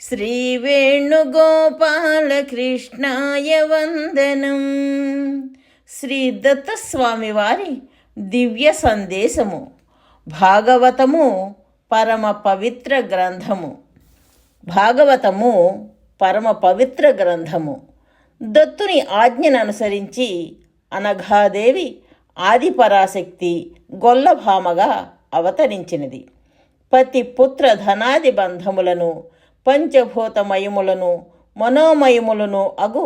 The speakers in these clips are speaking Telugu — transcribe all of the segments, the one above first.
శ్రీవేణుగోపాలకృష్ణాయ వందనం. శ్రీ దత్తస్వామి వారి దివ్య సందేశము భాగవతము పరమ పవిత్ర గ్రంథము. భాగవతము పరమ పవిత్ర గ్రంథము. దత్తుని ఆజ్ఞను అనుసరించి అనఘాదేవి ఆదిపరాశక్తి గొల్లభామగా అవతరించినది. పతి పుత్ర ధనాది బంధములను పంచభూతమయములను మనోమయములను అగు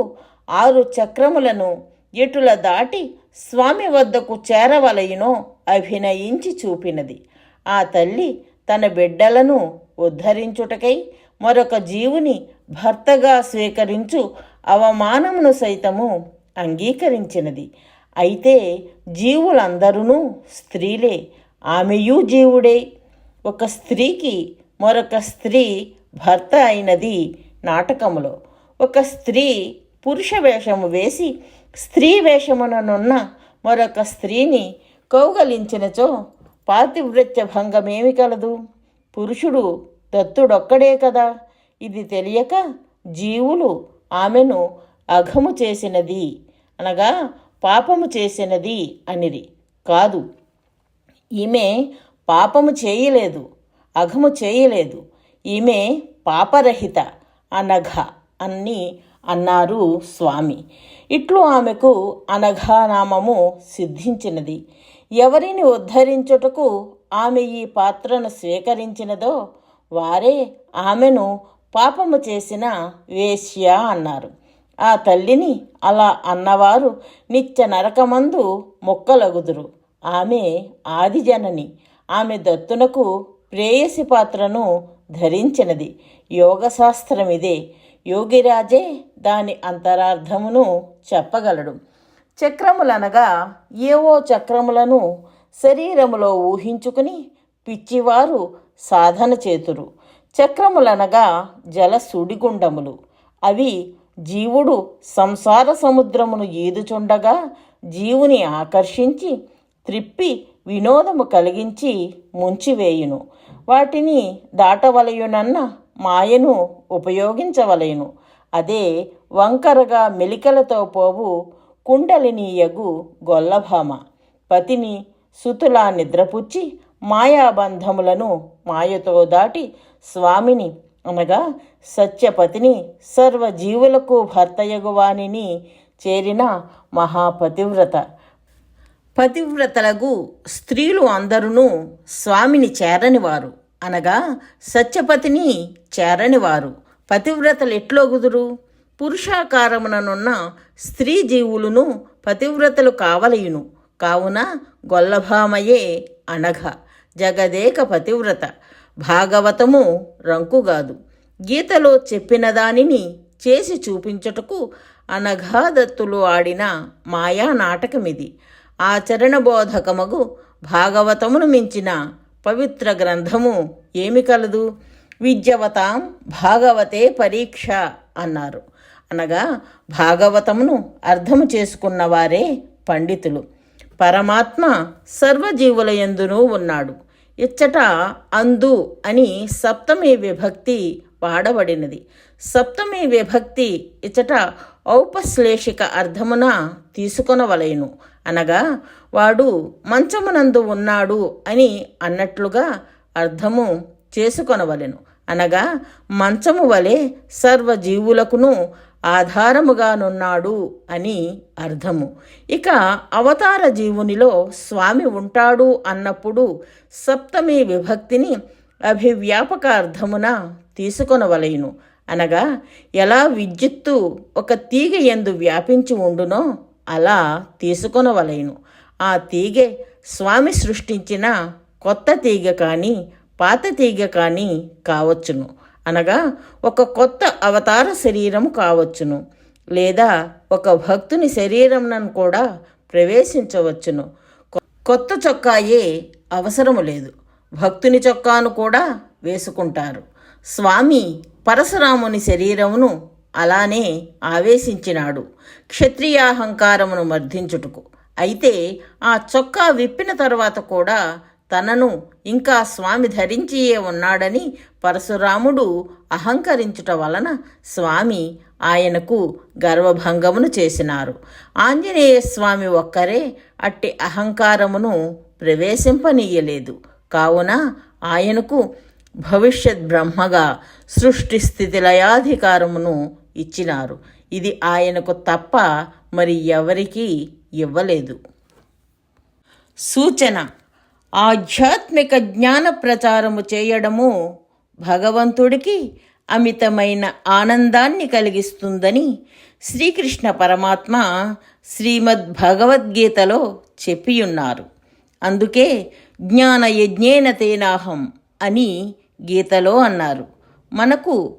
ఆరు చక్రములను ఎటుల దాటి స్వామి వద్దకు చేరవలయునో అభినయించి చూపినది. ఆ తల్లి తన బిడ్డలను ఉద్ధరించుటకై మరొక జీవుని భర్తగా స్వీకరించు అవమానమును సైతము అంగీకరించినది. అయితే జీవులందరూ స్త్రీలే ఆమెయు జీవుడే. ఒక స్త్రీకి మరొక స్త్రీ భర్త అయినది నాటకములో. ఒక స్త్రీ పురుష వేషము వేసి స్త్రీ వేషముననున్న మరొక స్త్రీని కౌగలించినచో పాతివృత్య భంగమేమి కలదు? పురుషుడు దత్తుడొక్కడే కదా. ఇది తెలియక జీవులు ఆమెను అఘము చేసినది అనగా పాపము చేసినది అనిరి. కాదు. ఈమె పాపము చేయలేదు అఘము చేయలేదు. ఈమె పాపరహిత అనఘ అని అన్నారు స్వామి. ఇట్లు ఆమెకు అనఘానామము సిద్ధించినది. ఎవరిని ఉద్ధరించుటకు ఆమె ఈ పాత్రను స్వీకరించినదో వారే ఆమెను పాపము చేసిన వేశ్య అన్నారు. ఆ తల్లిని అలా అన్నవారు నిత్య నరకమందు మొక్కలగుదురు. ఆమె ఆదిజనని. ఆమె దత్తునకు ప్రేయసి పాత్రను ధరించినది. యోగశాస్త్రమిదే. యోగిరాజే దాని అంతరార్థమును చెప్పగలడు. చక్రములనగా ఏవో చక్రములను శరీరములో ఊహించుకుని పిచ్చివారు సాధన చేతురు. చక్రములనగా జల సుడిగుండములు. అవి జీవుడు సంసార సముద్రమును ఈదుచుండగా జీవుని ఆకర్షించి త్రిప్పి వినోదము కలిగించి ముంచివేయును. వాటిని దాటవలయునన్న మాయను ఉపయోగించవలయును అదే వంకరగా మెలికలతో పోవు కుండలినీయగు గొల్లభామ. పతిని సుతులా నిద్రపుచ్చి మాయాబంధములను మాయతో దాటి స్వామిని అనగా సత్యపతిని సర్వజీవులకు భర్తయగువాణిని చేరిన మహాపతివ్రత. పతివ్రతలకు స్త్రీలు అందరూ స్వామిని చేరనివారు. అనగా సత్యపతిని చేరనివారు. పతివ్రతలు ఎట్లోగుదురు పురుషాకారముననున్న స్త్రీ జీవులను పతివ్రతలు కావలయును. కావున గొల్లభామయే అనఘ. జగదేక పతివ్రత. భాగవతము రంకుగాదు. గీతలో చెప్పిన దానిని చేసి చూపించుటకు అనఘాదత్తులు ఆడిన మాయా నాటకమిది. ఆచరణబోధకమగు భాగవతమును మించిన పవిత్ర గ్రంథము ఏమి కలదు? విద్యవతాం భాగవతే పరీక్ష అన్నారు. అనగా భాగవతమును అర్థము చేసుకున్న వారే పండితులు. పరమాత్మ సర్వజీవుల యందునూ ఉన్నాడు. ఇచ్చట అందు అని సప్తమి విభక్తి వాడబడినది. సప్తమి విభక్తి ఇచ్చట ఔపశ్లేషిక అర్థమున తీసుకొనవలయను అనగా వాడు మంచమునందు ఉన్నాడు అని అన్నట్లుగా అర్థము చేసుకొనవలెను. అనగా మంచము వలె సర్వజీవులకును ఆధారముగానున్నాడు అని అర్థము. ఇక అవతార జీవునిలో స్వామి ఉంటాడు అన్నప్పుడు సప్తమి విభక్తిని అభివ్యాపక అర్థమున తీసుకొనవలయును అనగా ఎలా విద్యుత్తు ఒక తీగ ఎందు వ్యాపించి ఉండునో అలా తీసుకొనవలయును ఆ తీగె స్వామి సృష్టించిన కొత్త తీగ కానీ పాత తీగ కానీ కావచ్చును. అనగా ఒక కొత్త అవతార శరీరము కావచ్చును. లేదా ఒక భక్తుని శరీరంను కూడా ప్రవేశించవచ్చును. కొత్త చొక్కాయే అవసరము లేదు. భక్తుని చొక్కాను కూడా వేసుకుంటారు. స్వామి పరశురాముని శరీరమును అలానే ఆవేశించినాడు. క్షత్రియాహంకారమును మర్దించుటకు అయితే ఆ చొక్కా విప్పిన తర్వాత కూడా తనను ఇంకా స్వామి ధరించియే ఉన్నాడని పరశురాముడు అహంకరించుట వలన స్వామి ఆయనకు గర్వభంగమును చేసినారు. ఆంజనేయ స్వామి ఒక్కరే అట్టి అహంకారమును ప్రవేశింపనీయలేదు. కావున ఆయనకు భవిష్యత్ బ్రహ్మగా సృష్టి స్థితి లయాధికారమును ఇచ్చినారు. ఇది ఆయనకు తప్ప మరి ఎవరికీ ఇవ్వలేదు. సూచన ఆధ్యాత్మిక జ్ఞాన ప్రచారము చేయడము భగవంతుడికి అమితమైన ఆనందాన్ని కలిగిస్తుందని శ్రీకృష్ణ పరమాత్మ శ్రీమద్ భగవద్గీతలో చెప్పియున్నారు. అందుకే జ్ఞాన యజ్ఞేన తేనాహం అని గీతలో అన్నారు. మనకు